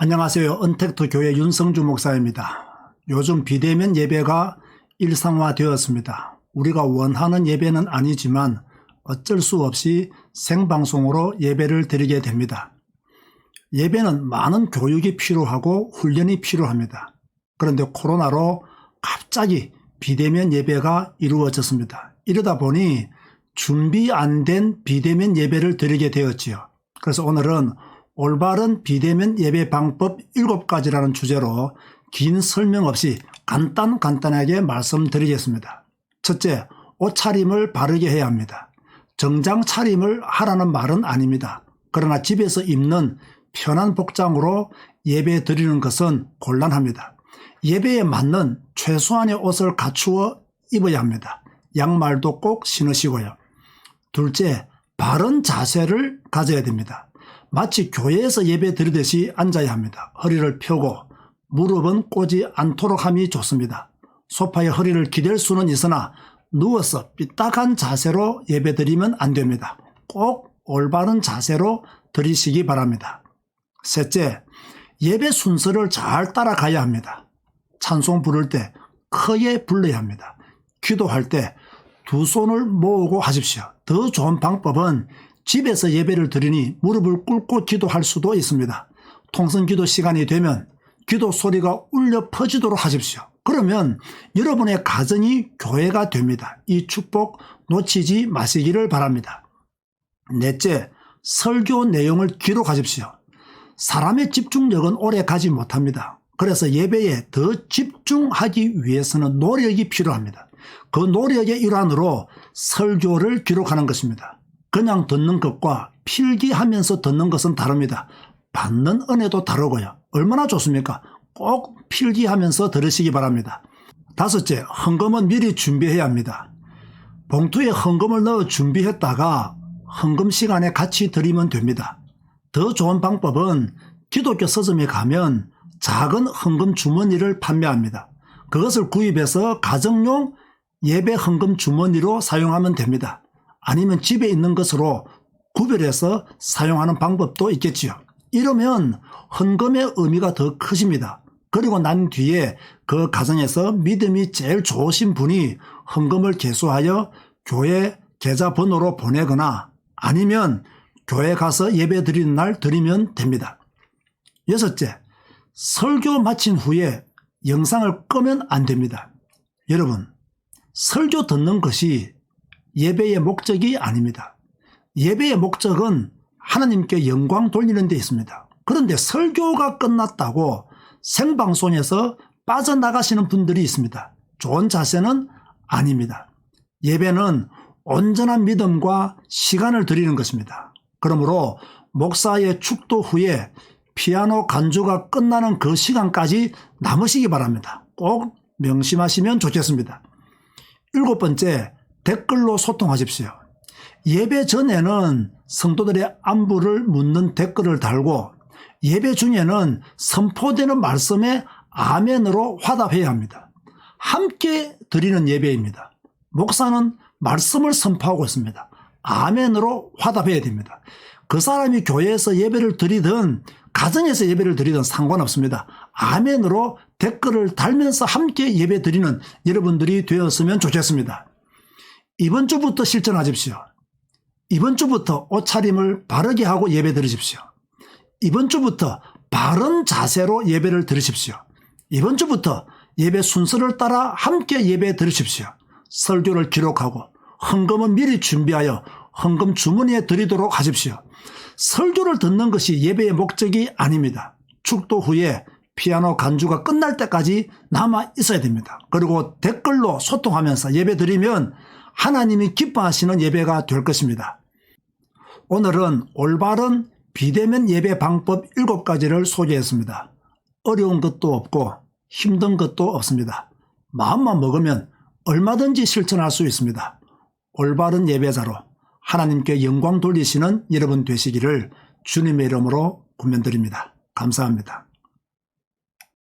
안녕하세요. 은택트 교회 윤성주 목사입니다. 요즘 비대면 예배가 일상화되었습니다. 우리가 원하는 예배는 아니지만 어쩔 수 없이 생방송으로 예배를 드리게 됩니다. 예배는 많은 교육이 필요하고 훈련이 필요합니다. 그런데 코로나로 갑자기 비대면 예배가 이루어졌습니다. 이러다 보니 준비 안 된 비대면 예배를 드리게 되었지요. 그래서 오늘은 올바른 비대면 예배 방법 7가지라는 주제로 긴 설명 없이 간단 간단하게 말씀드리겠습니다. 첫째, 옷차림을 바르게 해야 합니다. 정장 차림을 하라는 말은 아닙니다. 그러나 집에서 입는 편한 복장으로 예배 드리는 것은 곤란합니다. 예배에 맞는 최소한의 옷을 갖추어 입어야 합니다. 양말도 꼭 신으시고요. 둘째, 바른 자세를 가져야 됩니다. 마치 교회에서 예배 드리듯이 앉아야 합니다. 허리를 펴고 무릎은 꼬지 않도록 함이 좋습니다. 소파에 허리를 기댈 수는 있으나 누워서 삐딱한 자세로 예배 드리면 안 됩니다. 꼭 올바른 자세로 드리시기 바랍니다. 셋째, 예배 순서를 잘 따라가야 합니다. 찬송 부를 때 크게 불러야 합니다. 기도할 때 두 손을 모으고 하십시오. 더 좋은 방법은 집에서 예배를 드리니 무릎을 꿇고 기도할 수도 있습니다. 통성 기도 시간이 되면 기도 소리가 울려 퍼지도록 하십시오. 그러면 여러분의 가정이 교회가 됩니다. 이 축복 놓치지 마시기를 바랍니다. 넷째, 설교 내용을 기록하십시오. 사람의 집중력은 오래 가지 못합니다. 그래서 예배에 더 집중하기 위해서는 노력이 필요합니다. 그 노력의 일환으로 설교를 기록하는 것입니다. 그냥 듣는 것과 필기하면서 듣는 것은 다릅니다. 받는 은혜도 다르고요. 얼마나 좋습니까? 꼭 필기하면서 들으시기 바랍니다. 다섯째, 헌금은 미리 준비해야 합니다. 봉투에 헌금을 넣어 준비했다가 헌금 시간에 같이 드리면 됩니다. 더 좋은 방법은 기독교 서점에 가면 작은 헌금 주머니를 판매합니다. 그것을 구입해서 가정용 예배 헌금 주머니로 사용하면 됩니다. 아니면 집에 있는 것으로 구별해서 사용하는 방법도 있겠지요. 이러면 헌금의 의미가 더 크십니다. 그리고 난 뒤에 그 가정에서 믿음이 제일 좋으신 분이 헌금을 개수하여 교회 계좌 번호로 보내거나 아니면 교회 가서 예배 드리는 날 드리면 됩니다. 여섯째, 설교 마친 후에 영상을 끄면 안 됩니다. 여러분, 설교 듣는 것이 예배의 목적이 아닙니다. 예배의 목적은 하나님께 영광 돌리는 데 있습니다. 그런데 설교가 끝났다고 생방송에서 빠져나가시는 분들이 있습니다. 좋은 자세는 아닙니다. 예배는 온전한 믿음과 시간을 드리는 것입니다. 그러므로 목사의 축도 후에 피아노 간주가 끝나는 그 시간까지 남으시기 바랍니다. 꼭 명심하시면 좋겠습니다. 일곱 번째, 댓글로 소통하십시오. 예배 전에는 성도들의 안부를 묻는 댓글을 달고 예배 중에는 선포되는 말씀에 아멘으로 화답해야 합니다. 함께 드리는 예배입니다. 목사는 말씀을 선포하고 있습니다. 아멘으로 화답해야 됩니다. 그 사람이 교회에서 예배를 드리든 가정에서 예배를 드리든 상관없습니다. 아멘으로 댓글을 달면서 함께 예배 드리는 여러분들이 되었으면 좋겠습니다. 이번 주부터 실천하십시오. 이번 주부터 옷차림을 바르게 하고 예배 드리십시오. 이번 주부터 바른 자세로 예배를 드리십시오. 이번 주부터 예배 순서를 따라 함께 예배 드리십시오. 설교를 기록하고 헌금은 미리 준비하여 헌금 주머니에 드리도록 하십시오. 설교를 듣는 것이 예배의 목적이 아닙니다. 축도 후에 피아노 간주가 끝날 때까지 남아 있어야 됩니다. 그리고 댓글로 소통하면서 예배 드리면 하나님이 기뻐하시는 예배가 될 것입니다. 오늘은 올바른 비대면 예배 방법 7가지를 소개했습니다. 어려운 것도 없고 힘든 것도 없습니다. 마음만 먹으면 얼마든지 실천할 수 있습니다. 올바른 예배자로 하나님께 영광 돌리시는 여러분 되시기를 주님의 이름으로 권면드립니다. 감사합니다.